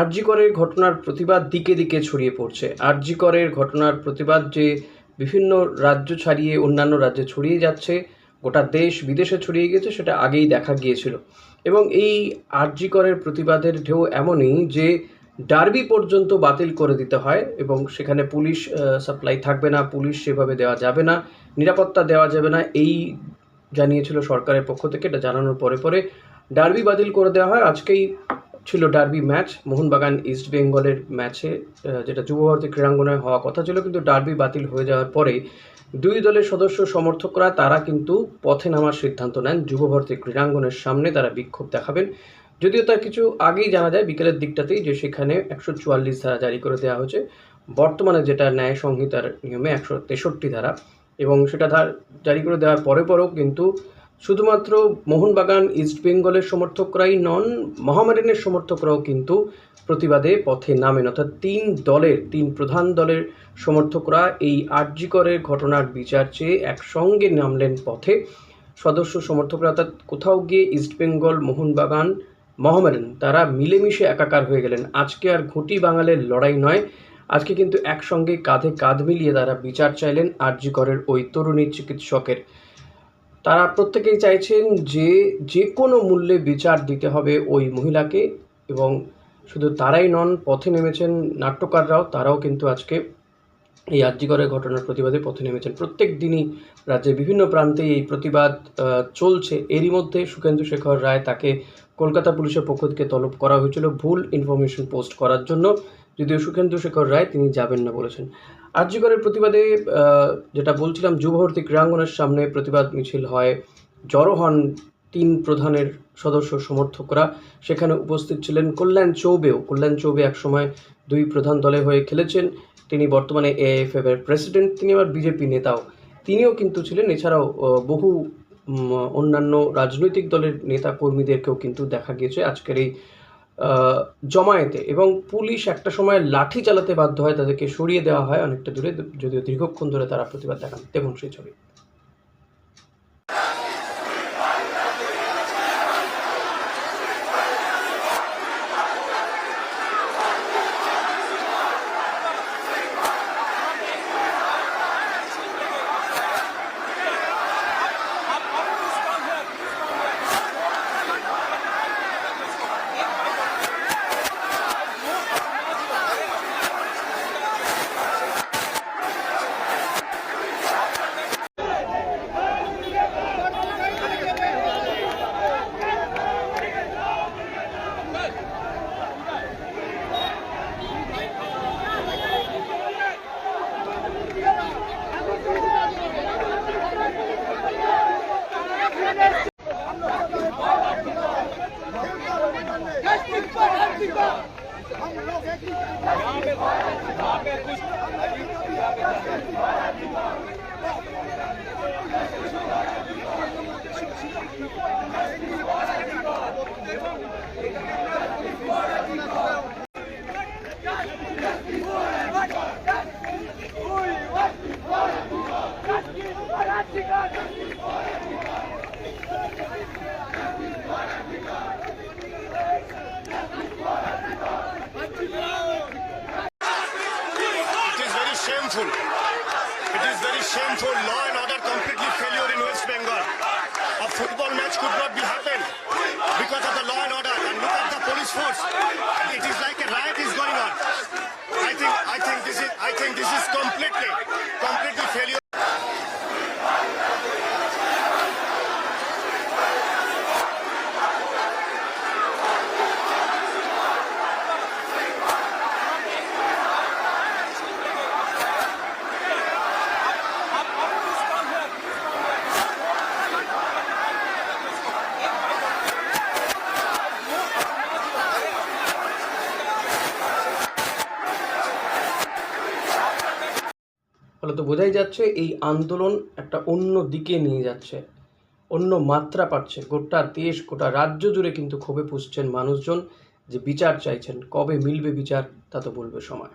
আরজিকরের ঘটনার প্রতিবাদ দিকে দিকে ছড়িয়ে পড়ছে। আরজিকরের ঘটনার প্রতিবাদ যে বিভিন্ন রাজ্য ছাড়িয়ে অন্যান্য রাজ্যে ছড়িয়ে যাচ্ছে, গোটা দেশ বিদেশে ছড়িয়ে গেছে, সেটা আগেই দেখা গিয়েছিল। এবং এই আরজিকরের প্রতিবাদের ঢেউ এমনই যে ডার্বি পর্যন্ত বাতিল করে দিতে হয় এবং সেখানে পুলিশ সাপ্লাই থাকবে না, পুলিশ সেভাবে দেওয়া যাবে না, নিরাপত্তা দেওয়া যাবে না, এই জানিয়েছিল সরকারের পক্ষ থেকে, এটা জানানোর পরে পরে ডার্বি বাতিল করে দেওয়া হয়। আজকেই ছিল ডার্বি ম্যাচ মোহনবাগান ইস্ট বেঙ্গলের ম্যাচে যেটা যুবভারতী ক্রীড়াঙ্গনে হওয়া কথা ছিল, কিন্তু ডার্বি বাতিল হয়ে যাওয়ার পরে দুই দলের সদস্য সমর্থকরা, তারা কিন্তু পথে নামার সিদ্ধান্ত নেন। যুবভারতী ক্রীড়াঙ্গনের সামনে তারা বিক্ষোভ দেখাবেন। যদিও তার কিছু আগেই জানা যায়, বিকেলের দিকটাতেই যে সেখানে একশো চুয়াল্লিশ ধারা জারি করে দেওয়া হয়েছে। বর্তমানে যেটা ন্যায় সংহিতার নিয়মে একশো তেষট্টি ধারা এবং সেটা ধার জারি করে দেওয়ার পরে পরেও কিন্তু শুধুমাত্র মোহনবাগান ইস্ট বেঙ্গলের সমর্থকরাই নন, মহামেডানের সমর্থকরাও কিন্তু প্রতিবাদে পথে নামেন। অর্থাৎ তিন দলের, তিন প্রধান দলের সমর্থকরা এই আর্যিকরের ঘটনার বিচার চেয়ে একসঙ্গে নামলেন পথে। সদস্য সমর্থকরা অর্থাৎ কোথাও গিয়ে ইস্টবেঙ্গল মোহনবাগান, মহামেডান, তারা মিলেমিশে একাকার হয়ে গেলেন। আজকে আর ঘটি বাঙালের লড়াই নয়। আজকে কিন্তু একসঙ্গে কাঁধে কাঁধ মিলিয়ে তারা বিচার চাইলেন আরজিকরের ওই তরুণী চিকিৎসকের। তারা প্রত্যেকেই চাইছেন যে যে কোনো মূল্যে বিচার দিতে হবে ওই মহিলাকে এবং শুধু তারাই নন, পথে নেমেছেন নাট্যকাররাও, তারাও কিন্তু আজকে এই আর্যিকরের ঘটনার প্রতিবাদে পথে নেমেছেন। প্রত্যেক দিনই রাজ্যের বিভিন্ন প্রান্তে এই প্রতিবাদ চলছে। এরই মধ্যে সুখেন্দু শেখর রায় তাকে কলকাতা পুলিশের পক্ষ থেকে তলব করা হয়েছিল ভুল ইনফরমেশন পোস্ট করার জন্য। যদিও সুখেন্দু শেখর রায় তিনি যাবেন না বলেছেন। আর্যিকরের প্রতিবাদে যেটা বলছিলাম, যুবভারতী ক্রীড়াঙ্গনের সামনে প্রতিবাদ মিছিল হয়। জড়ো হন তিন প্রধানের সদস্য সমর্থকরা। সেখানে উপস্থিত ছিলেন কল্যাণ চৌবেও। কল্যাণ চৌবে একসময় দুই প্রধান দলে হয়ে খেলেছেন। তিনি বর্তমানে এএফএফ এর প্রেসিডেন্ট, তিনি আবার বিজেপি নেতাও। তিনিও কিন্তু ছিলেন। এছাড়াও বহু অন্যান্য রাজনৈতিক দলের নেতা কর্মীদেরকেও কিন্তু দেখা গিয়েছে। আজকের এই জমায়েতে এবং পুলিশ একটা সময় লাঠি চালাতে বাধ্য হয়, তাদেরকে সরিয়ে দেওয়া হয় অনেকটা দূরে, যদিও দীর্ঘক্ষণ ধরে তারা প্রতিবাদ দেখান দেখুন সেই ছবি। Shameful. It is very shameful. Law and order completely failure in West Bengal. A football match could not be happened because of the law and order. And look at the police force. ফলে তো বোঝাই যাচ্ছে এই আন্দোলন একটা অন্য দিকে নিয়ে যাচ্ছে, অন্য মাত্রা পাচ্ছে। গোটা দেশ, গোটা রাজ্য জুড়ে কিন্তু ক্ষোভে পুষছেন মানুষজন। যে বিচার চাইছেন, কবে মিলবে বিচার, তা তো বলবে সময়।